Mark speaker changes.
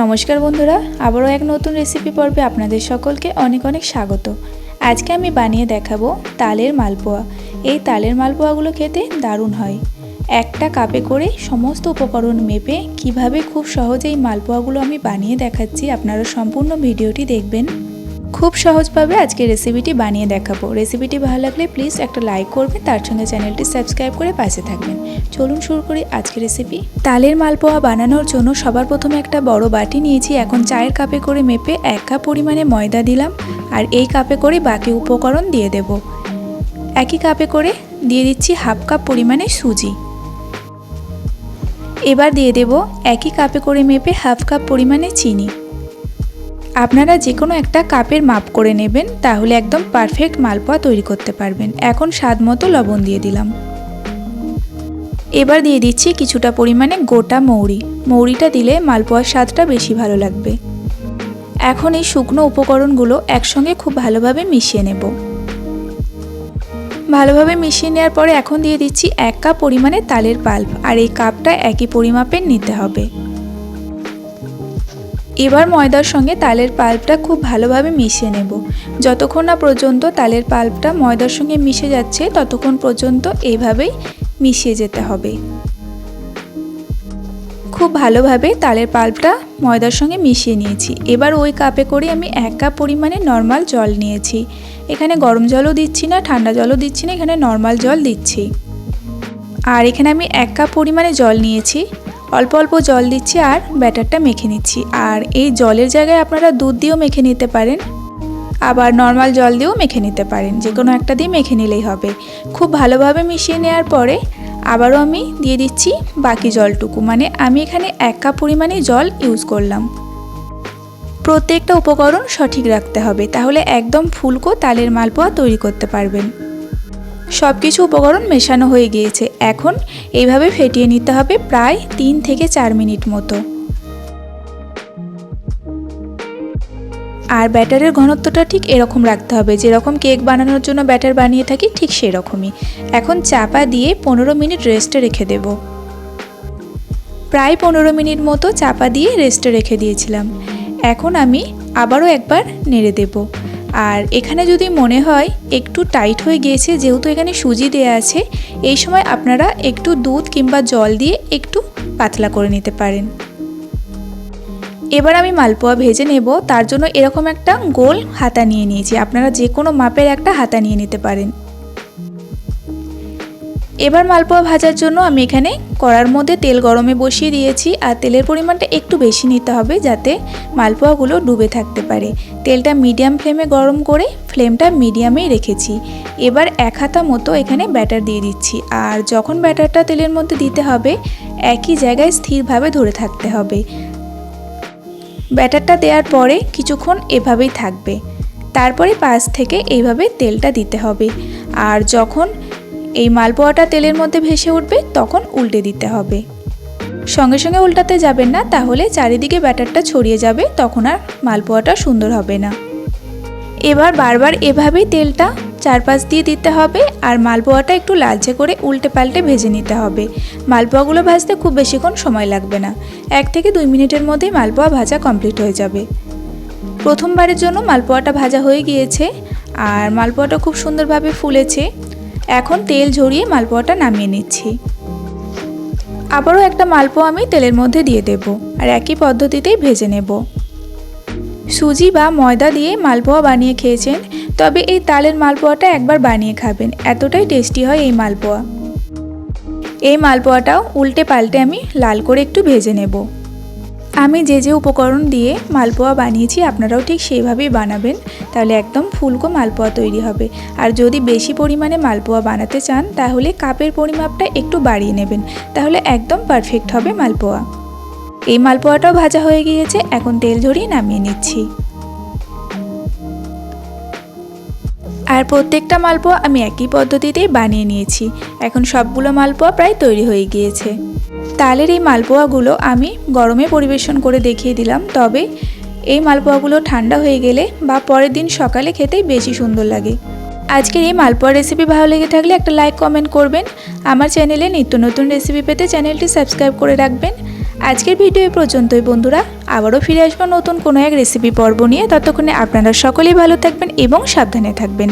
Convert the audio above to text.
Speaker 1: নমস্কার বন্ধুরা, আবারও এক নতুন রেসিপি পর্বে আপনাদের সকলকে অনেক অনেক স্বাগত। আজকে আমি বানিয়ে দেখাবো তালের মালপোয়া। এই তালের মালপোয়াগুলো খেতে দারুণ হয়। একটা কাপে করে সমস্ত উপকরণ মেপে কীভাবে খুব সহজেই মালপোয়াগুলো আমি বানিয়ে দেখাচ্ছি আপনারা সম্পূর্ণ ভিডিওটি দেখবেন। খুব সহজভাবে আজকে রেসিপিটি বানিয়ে দেখাবো। রেসিপিটি ভালো লাগলে প্লিজ একটা লাইক করবেন, তার সঙ্গে চ্যানেলটি সাবস্ক্রাইব করে পাশে থাকবেন। চলুন শুরু করি আজকের রেসিপি তালের মালপোয়া বানানোর জন্য সবার প্রথমে একটা বড় বাটি নিয়েছি, এখন চায়ের কাপে করে মেপে এক কাপ পরিমাণে ময়দা দিলাম, আর এই কাপে করে বাকি উপকরণ দিয়ে দেব। একই কাপে করে দিয়ে দিচ্ছি হাফ কাপ পরিমাণে সুজি। এবার দিয়ে দেব একই কাপে করে মেপে হাফ কাপ পরিমাণে চিনি। আপনারা যে কোনো একটা কাপের মাপ করে নেবেন, তাহলে একদম পারফেক্ট মালপোয়া তৈরি করতে পারবেন। এখন স্বাদ মতো লবণ দিয়ে দিলাম। এবার দিয়ে দিচ্ছি কিছুটা পরিমাণে গোটা মৌরি। মৌরিটা দিলে মালপোয়ার স্বাদটা বেশি ভালো লাগবে। এখন এই শুকনো উপকরণগুলো একসঙ্গে খুব ভালোভাবে মিশিয়ে নেব। ভালোভাবে মিশিয়ে নেওয়ার পরে এখন দিয়ে দিচ্ছি এক কাপ পরিমাণে তালের পাল্প। আর এই কাপটা একই পরিমাপের নিতে হবে। এবার ময়দার সঙ্গে তালের পাল্পটা খুব ভালোভাবে মিশিয়ে নেব। যতক্ষণ না পর্যন্ত তালের পাল্পটা ময়দার সঙ্গে মিশে যাচ্ছে, ততক্ষণ পর্যন্ত এইভাবেই মিশিয়ে যেতে হবে। খুব ভালোভাবে তালের পাল্পটা ময়দার সঙ্গে মিশিয়ে নিয়েছি। এবার ওই কাপে করে আমি এক কাপ পরিমাণে নর্মাল জল নিয়েছি। এখানে গরম জলও দিচ্ছি না, ঠান্ডা জলও দিচ্ছি না, এখানে নর্মাল জল দিচ্ছি। আর এখানে আমি এক কাপ পরিমাণে জল নিয়েছি। অল্প অল্প জল দিচ্ছি আর ব্যাটারটা মেখে নিচ্ছি। আর এই জলের জায়গায় আপনারা দুধ দিয়েও মেখে নিতে পারেন। আবার নর্মাল জল দিয়েও মেখে নিতে পারেন। যে কোনো একটা দিয়ে মেখে নিলেই হবে। খুব ভালোভাবে মিশিয়ে নেওয়ার পরে আবারও আমি দিয়ে দিচ্ছি বাকি জলটুকু। মানে আমি এখানে এক কাপ পরিমাণে জল ইউজ করলাম। প্রত্যেকটা উপকরণ সঠিক রাখতে হবে। তাহলে একদম ফুলকো তালের মালপোয়া তৈরি করতে পারবেন। সব কিছু উপকরণ মেশানো হয়ে গিয়েছে। এখন এইভাবে ফেটিয়ে নিতে হবে প্রায় তিন থেকে চার মিনিট মতো। আর ব্যাটারের ঘনত্বটা ঠিক এরকম রাখতে হবে। যেরকম কেক বানানোর জন্য ব্যাটার বানিয়ে থাকি, ঠিক সেরকমই। এখন চাপা দিয়ে পনেরো মিনিট রেস্টে রেখে দেব। প্রায় পনেরো মিনিট মতো চাপা দিয়ে রেস্টে রেখে দিয়েছিলাম। এখন আমি আবারও একবার নেড়ে দেবো। আর এখানে যদি মনে হয় একটু টাইট হয়ে গিয়েছে, যেহেতু এখানে সুজি দেয়া আছে, এই সময় আপনারা একটু দুধ কিংবা জল দিয়ে একটু পাতলা করে নিতে পারেন। এবার আমি মালপোয়া ভেজে নেব, তার জন্য এরকম একটা গোল হাতা নিয়ে নিয়েছি। আপনারা যে কোনো মাপের একটা হাতা নিয়ে নিতে পারেন। এবার মালপোয়া ভাজার জন্য আমি এখানে কড়ার মধ্যে তেল গরমে বসিয়ে দিয়েছি আর তেলের পরিমাণটা একটু বেশি নিতে হবে যাতে মালপোয়াগুলো ডুবে থাকতে পারে। তেলটা মিডিয়াম ফ্লেমে গরম করে ফ্লেমটা মিডিয়ামেই রেখেছি। এবার এক হাতা মতো এখানে ব্যাটার দিয়ে দিচ্ছি আর যখন ব্যাটারটা তেলের মধ্যে দিতে হবে, একই জায়গায় স্থিরভাবে ধরে থাকতে হবে। ব্যাটারটা দেওয়ার পরে কিছুক্ষণ এভাবেই থাকবে। তারপরে পাশ থেকে এইভাবে তেলটা দিতে হবে। আর যখন এই মালপোয়াটা তেলের মধ্যে ভেসে উঠবে, তখন উল্টে দিতে হবে। সঙ্গে সঙ্গে উল্টাতে যাবেন না, তাহলে চারিদিকে ব্যাটারটা ছড়িয়ে যাবে, তখন আর মালপোয়াটা সুন্দর হবে না। এবার বারবার এভাবেই তেলটা চারপাশ দিয়ে দিতে হবে, আর মালপোয়াটা একটু লালচে করে উল্টে পাল্টে ভেজে নিতে হবে। মালপোয়াগুলো ভাজতে খুব বেশিক্ষণ সময় লাগবে না। এক থেকে দুই মিনিটের মধ্যেই মালপোয়া ভাজা কমপ্লিট হয়ে যাবে। প্রথমবারের জন্য মালপোয়াটা ভাজা হয়ে গিয়েছে, আর মালপোয়াটা খুব সুন্দরভাবে ফুলেছে। এখন তেল ঝরিয়ে মালপোয়াটা নামিয়ে নিচ্ছি। আবারও একটা মালপোয়া আমি তেলের মধ্যে দিয়ে দেব আর একই পদ্ধতিতেই ভেজে নেব। সুজি বা ময়দা দিয়ে মালপোয়া বানিয়ে খেয়েছেন, তবে এই তালের মালপোয়াটা একবার বানিয়ে খাবেন, এতটাই টেস্টি হয় এই মালপোয়া। এই মালপোয়াটাও উল্টে পাল্টে আমি লাল করে একটু ভেজে নেব। আমি যে যে উপকরণ দিয়ে মালপোয়া বানিয়েছি, আপনারাও ঠিক সেইভাবেই বানাবেন। তাহলে একদম ফুলকো মালপোয়া তৈরি হবে। আর যদি বেশি পরিমাণে মালপোয়া বানাতে চান, তাহলে কাপের পরিমাপটা একটু বাড়িয়ে নেবেন। তাহলে একদম পারফেক্ট হবে মালপোয়া। এই মালপোয়াটাও ভাজা হয়ে গিয়েছে, এখন তেল ঝরিয়ে নামিয়ে নিচ্ছি। আর প্রত্যেকটা মালপোয়া আমি একই পদ্ধতিতেই বানিয়ে নিয়েছি। এখন সবগুলো মালপোয়া প্রায় তৈরি হয়ে গিয়েছে। তালের এই মালপোয়াগুলো আমি গরমে পরিবেশন করে দেখিয়ে দিলাম, তবে এই মালপোয়াগুলো ঠান্ডা হয়ে গেলে বা পরের দিন সকালে খেতেই বেশি সুন্দর লাগে। আজকের এই মালপোয়া রেসিপি ভালো লেগে থাকলে একটা লাইক কমেন্ট করবেন। আমার চ্যানেলে নিত্য নতুন রেসিপি পেতে চ্যানেলটি সাবস্ক্রাইব করে রাখবেন। আজকের ভিডিও এই পর্যন্তই বন্ধুরা, আবারও ফিরে আসব নতুন কোনো এক রেসিপি পর্ব নিয়ে। ততক্ষণে আপনারা সকলেই ভালো থাকবেন এবং সাবধানে থাকবেন।